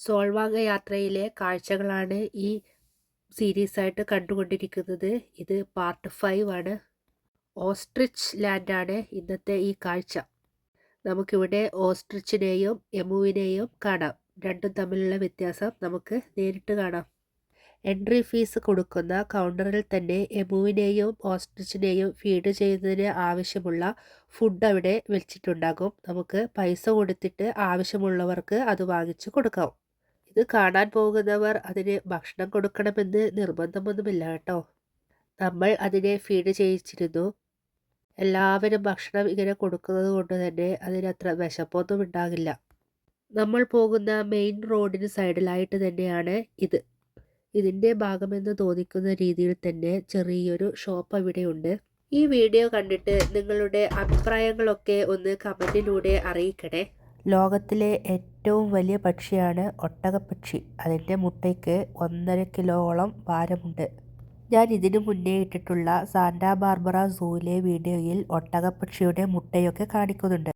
സോൾവാങ്ക യാത്രയിലെ കാഴ്ചകളാണ് ഈ സീരീസായിട്ട് കണ്ടുകൊണ്ടിരിക്കുന്നത്. ഇത് പാർട്ട് ഫൈവ് ആണ്. ഓസ്ട്രിച്ച് ലാൻഡാണ് ഇന്നത്തെ ഈ കാഴ്ച. നമുക്കിവിടെ ഓസ്ട്രിച്ചിനെയും എമുവിനെയും കാണാം. രണ്ടും തമ്മിലുള്ള വ്യത്യാസം നമുക്ക് നേരിട്ട് കാണാം. എൻട്രി ഫീസ് കൊടുക്കുന്ന കൗണ്ടറിൽ തന്നെ എമുവിനെയും ഓസ്ട്രിച്ചിനെയും ഫീഡ് ചെയ്യുന്നതിന് ആവശ്യമുള്ള ഫുഡ് അവിടെ വെച്ചിട്ടുണ്ടാകും. നമുക്ക് പൈസ കൊടുത്തിട്ട് ആവശ്യമുള്ളവർക്ക് അത് വാങ്ങിച്ചു കൊടുക്കാം. ഇത് കാണാൻ പോകുന്നവർ അതിന് ഭക്ഷണം കൊടുക്കണമെന്ന് നിർബന്ധമൊന്നുമില്ല കേട്ടോ. നമ്മൾ അതിനെ ഫീഡ് ചെയ്യിച്ചിരുന്നു. എല്ലാവരും ഭക്ഷണം ഇങ്ങനെ കൊടുക്കുന്നത് കൊണ്ട് തന്നെ അതിനത്ര വിശപ്പൊന്നും ഉണ്ടാകില്ല. നമ്മൾ പോകുന്ന മെയിൻ റോഡിന് സൈഡിലായിട്ട് തന്നെയാണ് ഇത്. ഇതിന്റെ ഭാഗമെന്ന് തോന്നിക്കുന്ന രീതിയിൽ തന്നെ ചെറിയൊരു ഷോപ്പ് അവിടെയുണ്ട് ഈ വീഡിയോ കണ്ടിട്ട് നിങ്ങളുടെ അഭിപ്രായങ്ങളൊക്കെ ഒന്ന് കമന്റിലൂടെ അറിയിക്കണേ. ലോകത്തിലെ ഏറ്റവും വലിയ പക്ഷിയാണ് ഒട്ടകപ്പക്ഷി. അതിന്റെ മുട്ടയ്ക്ക് ഒന്നര കിലോളം ഭാരമുണ്ട്. ഞാൻ ഇതിനു മുന്നേ ഇട്ടിട്ടുള്ള സാന്റാ ബാർബറ സൂയിലെ വീഡിയോയിൽ ഒട്ടകപ്പക്ഷിയുടെ മുട്ടയൊക്കെ കാണിക്കുന്നുണ്ട്.